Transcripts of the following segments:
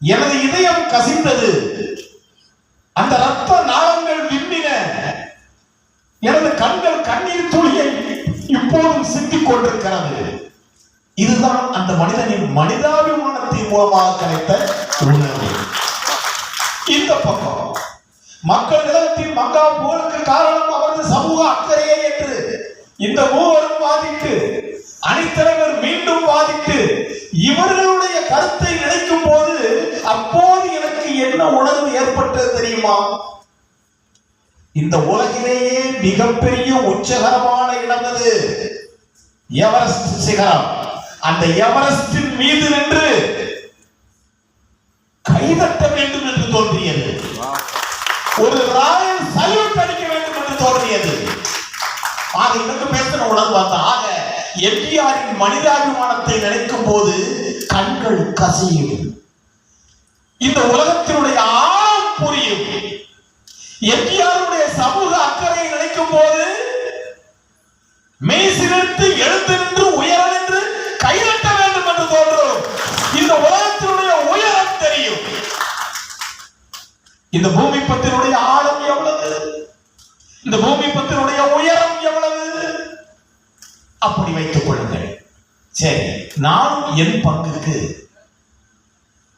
எனது இதயம் கசிந்தது. அந்த ரத்த நாளங்கள் விம்மின எனது கண்கள் கண்ணீர் துளியை இப்போதும் சிந்திக் கொண்டிருக்கிறது. இதுதான் அந்த மனிதனின் மனிதாபிமானத்தின் மூலமாக கிடைத்த உணர்வு. இந்த பக்கம் மக்கள் நிலத்தின் மங்கா புகழுக்கு காரணம் அவரது சமூக அக்கறையே என்று இந்த மூவரும் இந்த உலகிலேயே மிகப்பெரிய உச்சகரமான இடம் அது எவரெஸ்ட் சிகரம். அந்த எவரெஸ்டின் மீது நின்று கைதட்ட வேண்டும் என்று தோன்றியது. ஒரு ராயல் சல்யூட் அடிக்க வேண்டும் என்று தோன்றியது. ஆக இன்னும் பேசுற உடல் அந்த ஆக எம்ஜிஆரின் மனிதாபிமானத்தை நினைக்கும் போது கண்கள் கசியும். இந்த உலகத்தினுடைய ஆழம் புரியும். எம்ஜிஆருடைய சமூக அக்கறையை நினைக்கும் போது மெய் சிலிர்த்து எழுத்து நின்று உயர நின்று கைதட்ட வேண்டும் என்று தோன்றும். இந்த உலகத்தினுடைய உயரம் தெரியும். இந்த பூமி பத்தினுடைய ஆழம் எவ்வளவு? இந்த பூமி பத்தினுடைய உயரம் எவ்வளவு? அப்படி வைத்துக் கொள்ளுங்கள். சரி நானும் என் பங்குக்கு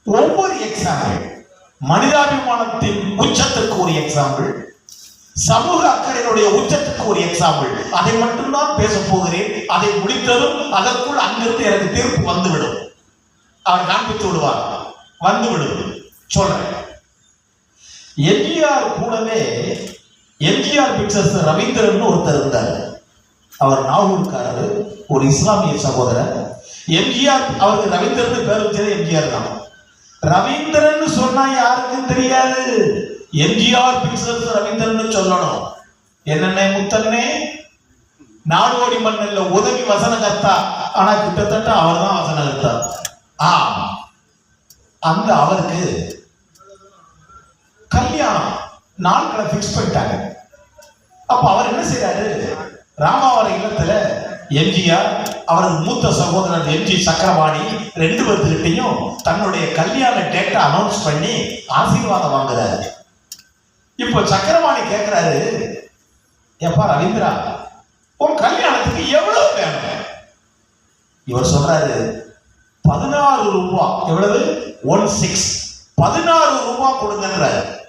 ஒவ்வொரு எக்ஸாம்பிள் மனிதாபிமானத்தின் உச்சத்துக்கு ஒரு எக்ஸாம்பிள் சமூக அக்கறையினுடைய உச்சத்துக்கு ஒரு எக்ஸாம்பிள் அதை மட்டும்தான் பேச போகிறேன். அதை முடித்ததும் அதற்குள் அங்கிருந்து எனக்கு தீர்ப்பு வந்துவிடும். அவர் காண்பித்து விடுவார். வந்துவிடும். சொல்றேன். எம்ஜிஆர் கூடவே எம்ஜிஆர் பிக்சர்ஸ் ரவீந்திரன் ஒருத்தர் இருந்தார். அவர் நாகூர்காரர் ஒரு இஸ்லாமிய சகோதரர். எம்ஜிஆர் அவருக்கு ரவீந்திரன் பேர் வச்சது எம்ஜிஆர் தான். ரவீந்திரன் சொன்னா யாருக்கும் தெரியாது. எம்ஜிஆர் பிக்சர்ஸ் ரவீந்திரன் சொல்லணும். என்னென்ன முத்தன்னே நாடோடி மன்னல்ல உதவி வசனகர்த்தா. ஆனா கிட்டத்தட்ட அவர் தான் வசனகர்த்தா. ஆ அந்த அவருக்கு கல்யாணம் நாட்களை ஃபிக்ஸ் பண்ணிட்டாங்க. அப்ப அவர் என்ன செய்யறாரு ராமாவர இல்லத்துல எம்ஜிஆர் அவரது மூத்த சகோதரர் எம்ஜி சக்கரவாணி ரெண்டு பேர்த்துக்கிட்டையும் தன்னுடைய கல்யாண டேட்டை அனௌன்ஸ் பண்ணி ஆசீர்வாதம் வாங்குறாரு. இப்போ சக்கரவாணி கேட்கிறாரு எப்பா ரவீந்திரா உன் கல்யாணத்துக்கு எவ்வளவு வேணும்? இவர் சொல்றாரு பதினாறு ரூபா. எவ்வளவு? ஒன் சிக்ஸ் பதினாறு ரூபா கொடுங்கன்றாரு.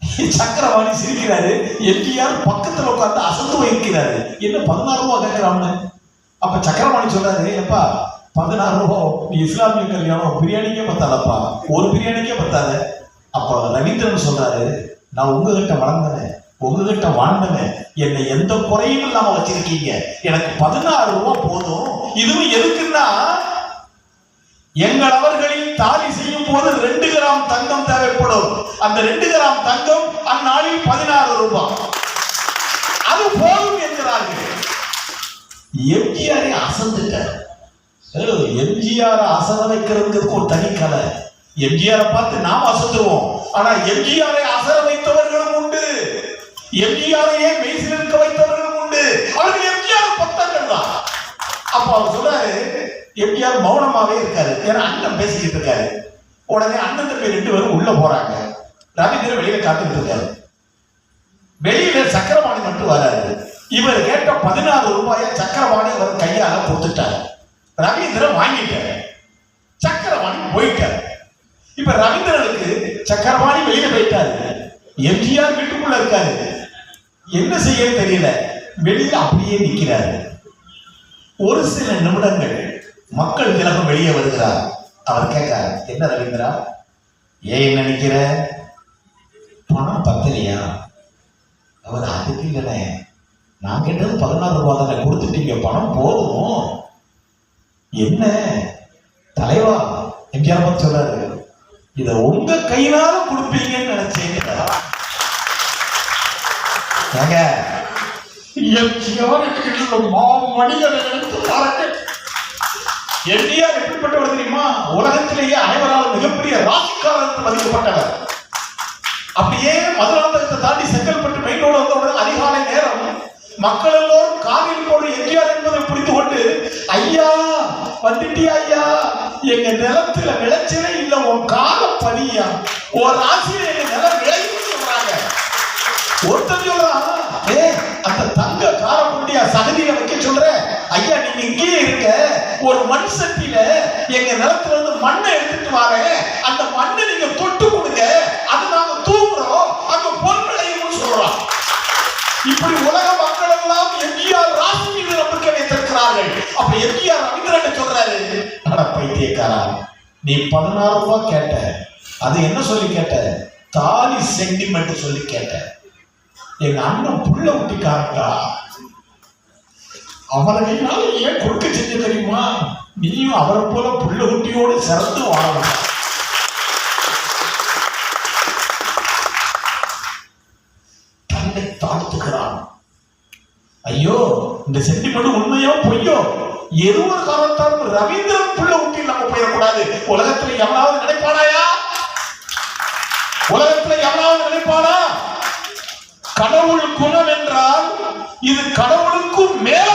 சக்கரவாணி சிரிக்கிறாரு. எம்ஜிஆர் பக்கத்துல உட்கார்ந்து அசந்து வைக்கிறாரு. என்ன பதினாறு ரூபா கேட்கிறான்னு அப்ப சக்கரவாணி சொல்றாரு எப்பா பதினாறு ரூபா நீ இஸ்லாமிய கல்யாணம் பிரியாணிக்கே பத்தாதப்பா. ஒரு பிரியாணிக்கே பத்தாத. அப்ப ரவீந்திரன் சொல்றாரு நான் உங்ககிட்ட வளர்ந்தேன் உங்ககிட்ட வாழ்ந்தவன் என்னை எந்த குறையும் இல்லாம வச்சிருக்கீங்க. எனக்கு பதினாறு ரூபா போதும். இதுவும் எதுக்குன்னா எங்கள் அவர்களின் தாலி செய்யும் போது ரெண்டு கிராம் தங்கம் தேவைப்படும். அந்த ரெண்டு கிராம் தங்கம் அந்நாளில் பதினாறு ரூபாய். அது போதும் என்கிறார்கள். எம்ஜிஆரை அசந்துட்டார். எம்ஜிஆர் அசர வைக்கிறதுக்கு ஒரு தனி கலை. எம்ஜிஆரை பார்த்து நாம் அசந்துருவோம். ஆனா எம்ஜிஆரை அசர வைத்தவர்களும் உண்டு. எம்ஜிஆரையே மெய்சில் இருக்க வைத்தவர்களும் உண்டு. அவர்கள் எம்ஜிஆர் பக்தர்கள் தான். அப்ப அவர் சொல்றாரு எம்ஜிஆர் மௌனமாவே இருக்காரு. ஏன்னா அண்ணன் பேசிக்கிட்டு இருக்காரு. உடனே அண்ணன் தம்பி ரெண்டு பேரும் உள்ள போறாங்க. ரவீந்திரன் வெளியில காத்துக்கிட்டு இருக்காரு. வெளியில சக்கரபாணி மட்டும் வராரு. இவர் கேட்ட பதினாறு ரூபாயை சக்கரபாணி அவர் கையால கொடுத்துட்டாரு. ரவீந்திரன் வாங்கிட்டாரு. சக்கரபாணி போயிட்டாரு. இப்ப ரவீந்திரனுக்கு சக்கரபாணி வெளியில போயிட்டாரு. எம்ஜிஆர் வீட்டுக்குள்ள இருக்காரு. என்ன செய்ய தெரியல. வெளியில அப்படியே நிற்கிறாரு ஒரு சில நிமிடங்கள் மக்கள் திலகம் வெளியே வருகிறார். அவர் கேட்காரு என்ன ரவீந்திரா ஏன் நினைக்கிற? பணம் பத்தலையா? அவர் அதுக்கு இல்லைண்ணே. நான் கேட்டது பதினாறு ரூபா தானே கொடுத்துட்டீங்க பணம் போதும்? என்ன? தலைவா எம்ஜிஆர் சொல்றாரு. இத உங்க கையினால கொடுப்பீங்கன்னு நினைச்சேன். எம்ஜிஆர் என்கின்ற எடுத்து எம்ஜிஆர் எப்படிப்பட்டவர் தெரியுமா? உலகத்திலேயே அனைவரால் மிகப்பெரிய ராசிக்காரர் மதிக்கப்பட்டவர். அப்படியே மதுராந்தகத்தை தாண்டி செங்கல்பட்டு மெயினோடு வந்தவுடன் அதிகாலை நேரம் மக்கள் எல்லோரும் காரில் போடு எம்ஜிஆர் என்பதை புரிந்து கொண்டு ஐயா வந்துட்டியா ஐயா? எங்க நிலத்துல விளைச்சலே இல்லை உன் கால பதியா ஒரு ராசியில எங்க நிலம் ஒரு மண் சட்டியில எங்க நிலத்துல இருந்து மண்ணை எடுத்துட்டு வரேன் அந்த மண்ணை நீங்க தொட்டு கொடுங்க. அது நாங்க தூங்குறோம் அங்க பொன் விளையும்னு சொல்றோம். இப்படி உலக மக்கள் எல்லாம் எம்ஜிஆர் ராசி மீது நம்பிக்கை வைத்திருக்கிறார்கள். அப்ப எம்ஜிஆர் ரவீந்திரன் சொல்றாரு அட பைத்தியக்காரா நீ பதினாறு ரூபாய் கேட்ட. அது என்ன சொல்லி கேட்ட? தாலி சென்டிமெண்ட் சொல்லி கேட்ட. எங்க அண்ணன் புள்ள ஊட்டிக்காரங்களா அவர்களால ஏன் கொடுக்க செஞ்ச தெரியுமா? நீயும் அவரை போல புள்ள குட்டியோடு சிறந்து வாழணும் தன்னை ஐயோ இந்த சென்டிமெண்ட் உண்மையோ பொய்யோ? எது ஒரு காரணத்தாலும் ரவீந்திரன் புள்ள ஊட்டி நம்ம போயிடக்கூடாது. உலகத்துல எவனாவது நினைப்பானாயா? உலகத்துல எவனாவது நினைப்பானா? கடவுள் குணம் என்றால் இது கடவுளுக்கும் மேல்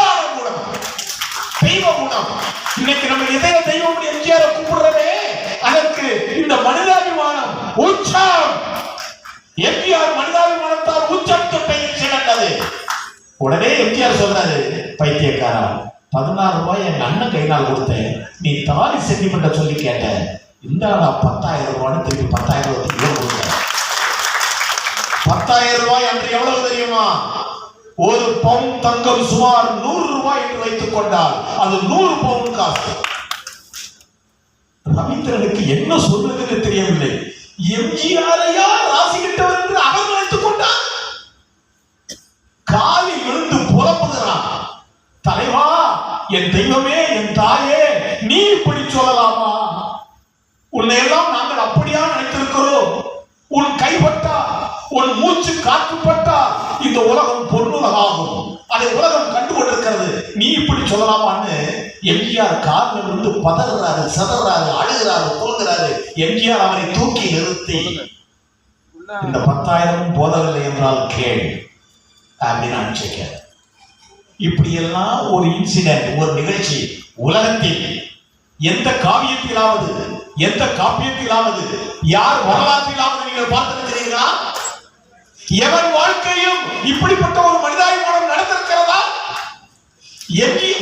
உச்சம். எம்ஜிஆர் மனிதாபிமானத்தால் உச்சம் தொட்டையில் சிறந்தது. உடனே எம்ஜிஆர் சொல்றாரு பைத்தியக்காரா பதினாறு ரூபாய் என் அண்ணன் கையினால் கொடுத்தேன். நீ தாலி சென்டிமெண்ட சொல்லி கேட்ட. இந்த பத்தாயிரம் ரூபான்னு திருப்பி பத்தாயிரம் ரூபாய் கொடுத்தேன். பத்தாயிரம் ரூபாய் அன்று எவ்வளவு தெரியுமா? ஒரு பவுன் தங்கம் சுமார் நூறு ரூபாய் என்று வைத்துக் கொண்டால் அது நூறு பவுன் காசு. ரவீந்திரனுக்கு என்ன சொல்றதுன்னு தெரியவில்லை. எம்ஜிஆரையா ராசி கிட்டவர் என்று அவர் நினைத்துக் கொண்டார்? காலில் விழுந்து புலம்புகிறான் தலைவா என் தெய்வமே என் தாயே நீ இப்படி சொல்லலாமா? உன்னை எல்லாம் நாங்கள் அப்படியா நினைத்திருக்கிறோம். உன் கைப்பட்டா உன் மூச்சு காற்றுப்பட்டா இந்த உலகம் பொருளுலகாகும். அதை உலகம் கண்டு கொண்டிருக்கிறது நீ இப்படி சொல்லலாமான்னு எம்ஜிஆர் காலில் வந்து பதறாரு சதறாரு அழுகிறாரு புலங்குறாரு எம்ஜிஆர் அவரை தூக்கி நிறுத்தி. இந்த பத்தாயிரம் போதவில்லை என்றால் கேள். அப்படின்னு அனுப்பிச்சிருக்க இப்படியெல்லாம் ஒரு இன்சிடென்ட் ஒரு நிகழ்ச்சி உலகத்தில் எந்த காவியத்திலாவது எந்த காப்பியத்திலாவது யார் வரலாற்றிலாவது நீங்கள் பார்த்திருக்கிறீர்களா எவன் வாழ்க்கையும் இப்படிப்பட்ட ஒரு மனிதாபிமானம் நடந்திருக்கிறதா?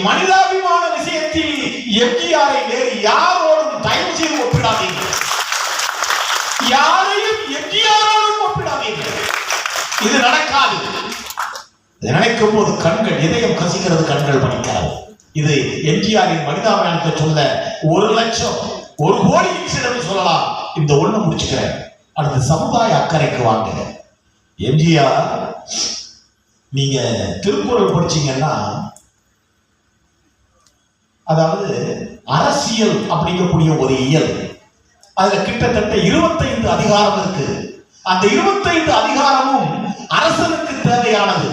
மனிதாபிமான விஷயத்தில் எம்ஜிஆரை வேறு யாரோடும் தயவு செய்து ஒப்பிடாதீர்கள். யாரையும் எம்ஜிஆரோடும் ஒப்பிடாதீர்கள். இது நடக்காது. நினைக்கும் போது கண்கள் இதயம் கசிக்கிறது கண்கள் படிக்காது இது எம்ஜிஆரின் மனிதாபிமானத்தை சொல்ல ஒரு லட்சம் ஒரு கோடி இன்சிடென்ட் சொல்லலாம். இந்த ஒண்ணு முடிச்சுக்கிறேன். அடுத்து சமுதாய அக்கறைக்கு வாங்க. எம்ஜிஆர் நீங்க திருக்குறள் படிச்சீங்கன்னா அதாவது அரசியல் அப்படிங்கக்கூடிய ஒரு இயல். அதுல கிட்டத்தட்ட இருபத்தைந்து அதிகாரம் இருக்கு. அந்த இருபத்தைந்து அதிகாரமும் அரசனுக்கு தேவையானது.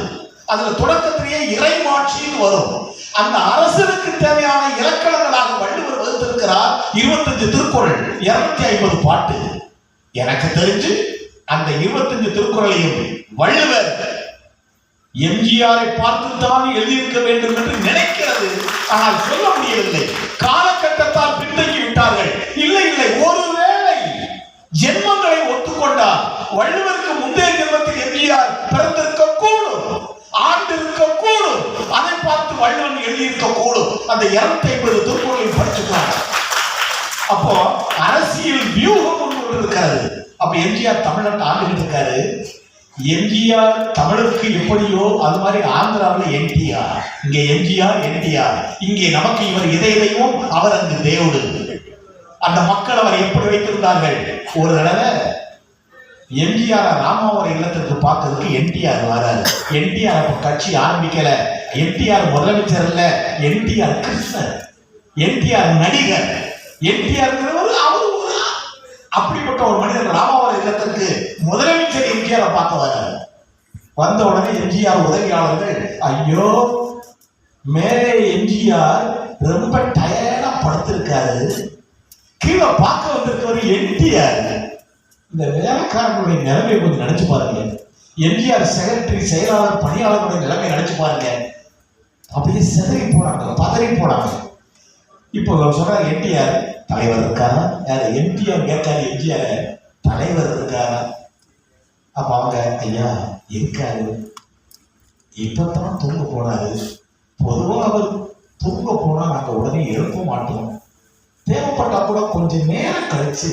அதுல தொடக்கத்திலேயே இறைமாட்சின்னு வரும். அந்த அரசனுக்கு தேவையான இலக்கணங்களாக வள்ளுவர் வகுத்திருக்கிறார் இருபத்தஞ்சு திருக்குறள் இருநூத்தி ஐம்பது பாட்டு. எனக்கு தெரிஞ்சு அந்த இருபத்தஞ்சு திருக்குறளையும் வள்ளுவர் எம்ஜிஆரை பார்த்துத்தான் எழுதியிருக்க வேண்டும் என்று நினைக்கிறது. ஆனால் சொல்ல முடியவில்லை. காலகட்டத்தால் பின்தங்கி விட்டார்கள். இல்லை இல்லை. ஒருவேளை ஜென்மங்களை ஒத்துக்கொண்டால் வள்ளுவருக்கு முந்தைய ஜென்மத்தில் எம்ஜிஆர் பிறந்திருக்க கூடும் ஆண்டிருக்க கூடும் அதை பார்த்து வள்ளுவன் எழுதியிருக்க கூடும் அந்த இருநூத்தி ஐம்பது திருக்குறளையும் படிச்சுக்கலாம் அப்போ அரசியல் வியூகம் ஒன்று இருக்கிறது அப்ப எம்ஜிஆர் தமிழ்நாட்டை ஆண்டுகிட்டு இருக்காரு. எம்ஜிஆர் தமிழுக்கு எப்படியோ அது மாதிரி ஆந்திராவில் என்டிஆர் இங்கே எம்ஜிஆர் என்டிஆர் இங்கே நமக்கு இவர் இதை தெய்வம் அவர் அங்கு தேவடு. அந்த மக்கள் அவர் எப்படி வைத்திருந்தார்கள்? ஒரு தடவை எம்ஜிஆர் ராமாவர இல்லத்திற்கு பார்த்ததுக்கு என்டிஆர் வராது என்டிஆர் கட்சி ஆரம்பிக்கல. என்டிஆர் முதலமைச்சர் இல்ல. என்டிஆர் கிருஷ்ணர் என்டிஆர் நடிகர். என்டிஆர் அப்படிப்பட்ட ஒரு மனிதர் ராமாவர இல்லத்திற்கு முதலமைச்சர் எம்ஜிஆரை பார்க்க வர்றாரு. வந்த உடனே எம்ஜிஆர் உதவியாளர்கள் ஐயோ மேலே எம்ஜிஆர் ரொம்ப டயர்டா படுத்திருக்காரு. கீழே பார்க்க வந்திருக்கவர் என்டிஆர் இந்த வேலைக்காரர்களுடைய நிலைமையை கொஞ்சம் நினைச்சு பாருங்க. எம்ஜிஆர் செக்ரட்டரி செயலாளர் பணியாளர்களுடைய நிலைமை நினைச்சு பாருங்க. அப்படியே சிதறி போனாங்க பதறி போனாங்க இப்போ சொல்றாரு என்டிஆர் தலைவர் இருக்காரா யார் எம்ஜிஆர் கேட்டார் எம்ஜிஆர் தலைவர் இருக்காரா அப்ப அவங்க ஐயா இருக்காரு. இப்பதான் தூங்க போனாரு. பொதுவாக அவர் தூங்க போனா நாங்க உடனே எழுப்ப மாட்டோம். தேவைப்பட்டா கூட கொஞ்சம் நேரம் கழிச்சு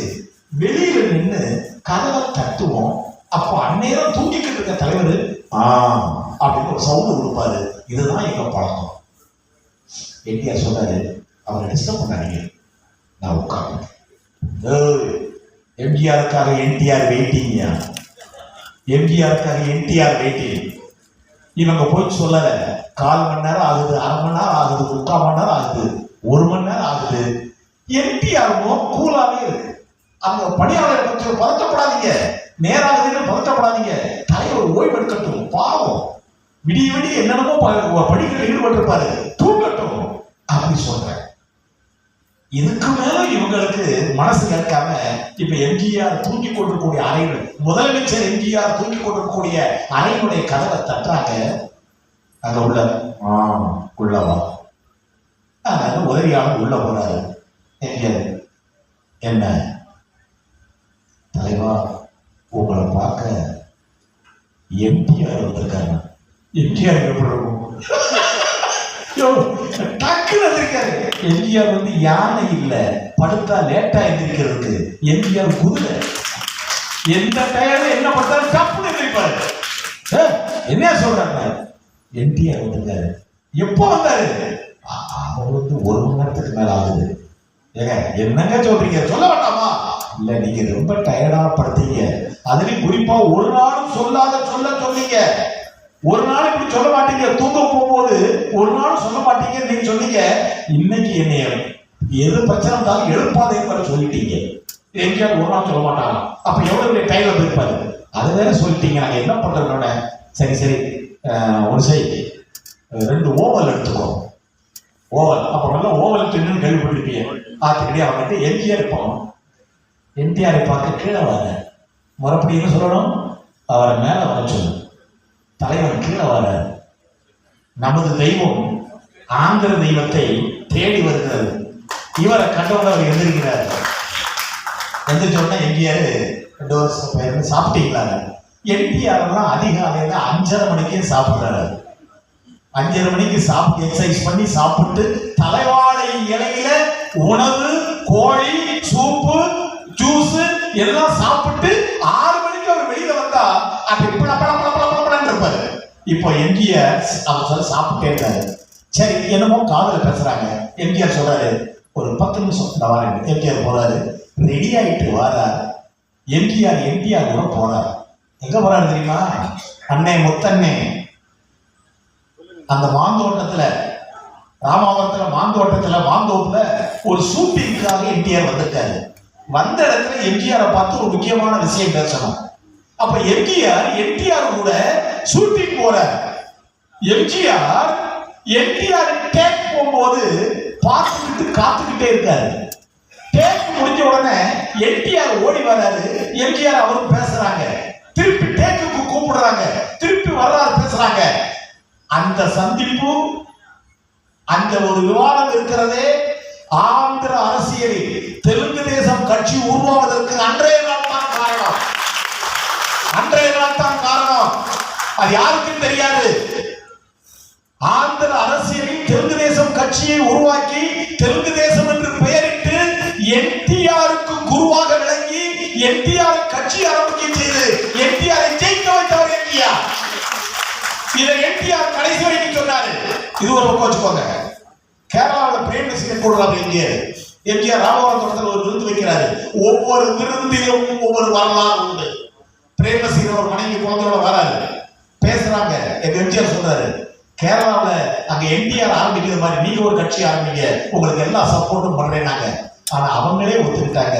வெளியில நின்று கதவை தட்டுவோம். அப்போ அந்நேரம் தூங்கிக்கிட்டு இருக்க தலைவர் ஆ அப்படின்னு ஒரு சவுண்டு கொடுப்பாரு. இதுதான் எங்க பழக்கம். என்டிஆர் சொன்னாரு அவரை டிஸ்டர்ப் பண்ணாதீங்க. நான் உட்கார்ந்தேன் எம்ஜிஆருக்காக என்டிஆர் வெயிட்டிங்கயா? எம்ஜிஆருக்காக என்டிஆர் வெயிட்டிங். இவங்க போய் சொல்லல கால் மணி நேரம் ஆகுது அரை மணி நேரம் ஆகுது முக்கால் மணி நேரம் ஆகுது ஒரு மணி நேரம் ஆகுது. என்டிஆரும் கூலாவே இருக்கு. அவங்க பணியாளர் கொஞ்சம் பதட்டப்படாதீங்க. நேராகுதுன்னு பதட்டப்படாதீங்க. தலைவர் ஓய்வு எடுக்கட்டும் பாவம். விடிய விடிய என்னென்னமோ படிக்கிற படிக்கல ஈடுபட்டிருப்பாரு. தூங்கட்டும் அப்படி சொல்றேன். இதுக்கு மேல இவங்களுக்கு மனசு கேட்காம இப்ப எம்ஜிஆர் தூங்கி கொண்டிருக்கக்கூடிய அறைகள் முதலமைச்சர் எம்ஜிஆர் தூங்கி கொண்டிருக்கக்கூடிய அறையினுடைய கதவை தட்டுறாங்க. அங்க உள்ள. ஆ உள்ளவா அதனால உதவியாளர் உள்ள போறாரு. எம்ஜிஆர் என்ன? தலைவா உங்களை பார்க்க எம்ஜிஆர் வந்திருக்காங்க எம்ஜிஆர் எப்படி இருக்கும் யோ, எம்ஜிஆர் வந்து யானை இல்ல. படுத்தா லேட்டா எந்திரிக்கிறதுக்கு எம்ஜிஆர் குதிரை. எந்த டயர்ல என்ன பண்றாரு டப்புன்னு எந்திரிப்பாரு. என்ன சொல்றாங்க? என்டிஆர் வந்திருக்காரு. எப்போ வந்தாரு? அவர் வந்து ஒரு மணி நேரத்துக்கு மேல ஆகுது. ஏங்க என்னங்க சொல்றீங்க? சொல்ல வேண்டாமா? இல்ல நீங்க ரொம்ப டயர்டா படுத்தீங்க. அதுலயும் குறிப்பா ஒரு நாளும் சொல்லாத சொல்ல சொன்னீங்க. ஒரு நாள் இப்படி சொல்ல மாட்டீங்க. தூங்க போகும்போது ஒரு நாள் சொல்ல மாட்டீங்க நீங்க சொன்னீங்க. இன்னைக்கு என்னைய எது பிரச்சனை இருந்தாலும் எழுப்பாதேன்னு வேற சொல்லிட்டீங்க. எங்கேயாவது ஒரு நாள் சொல்ல மாட்டாங்க அப்ப எவ்வளவு கையில டைம்ல போயிருப்பாரு? அது வேற சொல்லிட்டீங்க. நாங்க என்ன பண்றோட சரி சரி. ஒரு சைடு ரெண்டு ஓவல் எடுத்துக்கோ. ஓவல் அப்புறம் நல்லா ஓவல் தின்னு கேள்விப்பட்டிருப்பீங்க. பார்த்துக்கிட்டே அவங்கிட்ட எம்ஜிஆர் போகணும் என்டிஆரை பார்க்க கீழே வர மறுபடியும் சொல்லணும்? அவரை மேல வர சொல்லணும். தலைவன் கீழே வராது நமது தெய்வம் ஆந்திர தெய்வத்தை தேடி வருகிறது. இவரை கண்டவுடன் அவர் எழுந்திருக்கிறார். எந்திரிச்ச உடனே எம்ஜிஆர் ரெண்டு வருஷம் பயிர் சாப்பிட்டீங்களா? எம்ஜிஆர்லாம் அதிகாலையில் அஞ்சரை மணிக்கே சாப்பிடுறாரு. அஞ்சரை மணிக்கு சாப்பிட்டு எக்ஸசைஸ் பண்ணி சாப்பிட்டு தலைவாழை இலையில உணவு கோழி சூப்பு ஜூஸ் எல்லாம் சாப்பிட்டு ஆறு மணிக்கு அவர் வெளியில வந்தா அப்படி பட இப்போ எம்ஜிஆர் அவர் சொல்ல சாப்பிட்டே இருக்காரு சரி என்னமோ காதல பேசுறாங்க. எம்ஜிஆர் சொல்றாரு ஒரு பத்து நிமிஷம் நான் வரேன். எம்ஜிஆர் போறாரு. ரெடி ஆயிட்டு வாரார் எம்ஜிஆர் எம்ஜிஆர் கூட போறார். எங்க போறாரு தெரியுமா? அண்ணே முத்தண்ணே. அந்த மாந்தோட்டத்துல ராமாவரத்துல மாந்தோட்டத்துல மாந்தோப்புல ஒரு ஷூட்டிங்காக எம்ஜிஆர் வந்திருக்காரு. வந்த இடத்துல எம்ஜிஆரை பார்த்து ஒரு முக்கியமான விஷயம் பேசணும். அப்ப எம்ஜிஆர் எம்ஜி ஷூட்டிங் போறார் எம்ஜிஆர் எம்ஜிஆர் டேக் போகும்போது பார்த்துக்கிட்டு காத்துக்கிட்டே இருக்காரு. டேக் முடிஞ்ச உடனே எம்ஜிஆர் ஓடி வராரு. எம்ஜிஆர் அவரும் பேசுறாங்க. திருப்பி டேக்குக்கு கூப்பிடுறாங்க. திருப்பி வர்றாரு பேசுறாங்க. அந்த சந்திப்பு அந்த ஒரு விவாதம் இருக்கிறதே ஆந்திர அரசியலில் தெலுங்கு தேசம் கட்சி உருவாவதற்கு அன்றைய நாள் தான் காரணம் அன்றைய நாள் தான் காரணம் அது யாருக்கும் தெரியாது. ஆந்திர அரசியலில் தெலுங்கு தேசம் கட்சியை உருவாக்கி தெலுங்கு தேசம் என்று பெயரிட்டு என்டிஆருக்கு குருவாக விளங்கி என்டிஆர் கட்சி ஆரம்பிக்க செய்து என்டிஆரை ஜெயிக்க வைத்தவர் என்டிஆர் இதை என்டிஆர் கடைசி வரைக்கும் சொன்னாரு. இது ஒரு பக்கம் வச்சுக்கோங்க. கேரளாவில் பிரேம் நசிகன் கூடுறாரு எம்ஜிஆர் எம்ஜிஆர் ராமவரம் ஒரு விருந்து வைக்கிறாரு. ஒவ்வொரு விருந்திலும் ஒவ்வொரு வரலாறு உண்டு. பிரேம ஒரு மனைவி குழந்தையோட வராரு. பேசுறாங்க. எங்க எம்ஜிஆர் சொல்றாரு கேரளாவில் அங்க என்டிஆர் ஆரம்பிக்கிற மாதிரி நீங்க ஒரு கட்சி ஆரம்பிங்க. உங்களுக்கு எல்லா சப்போர்ட்டும் பண்றேனாங்க ஆனா அவங்களே ஒத்துக்கிட்டாங்க.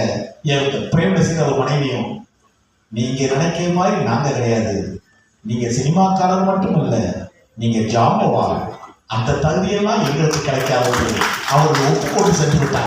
என் பிரேம் நசீர் ஒரு மனைவியும் நீங்க நினைக்கிற மாதிரி நாங்க கிடையாது. நீங்க சினிமாக்காரர் மட்டும் இல்ல நீங்க ஜாம்பவான். அந்த தகுதியெல்லாம் எங்களுக்கு கிடைக்காது அவர்கள் ஒப்புக்கொண்டு சென்று விட்டாங்க.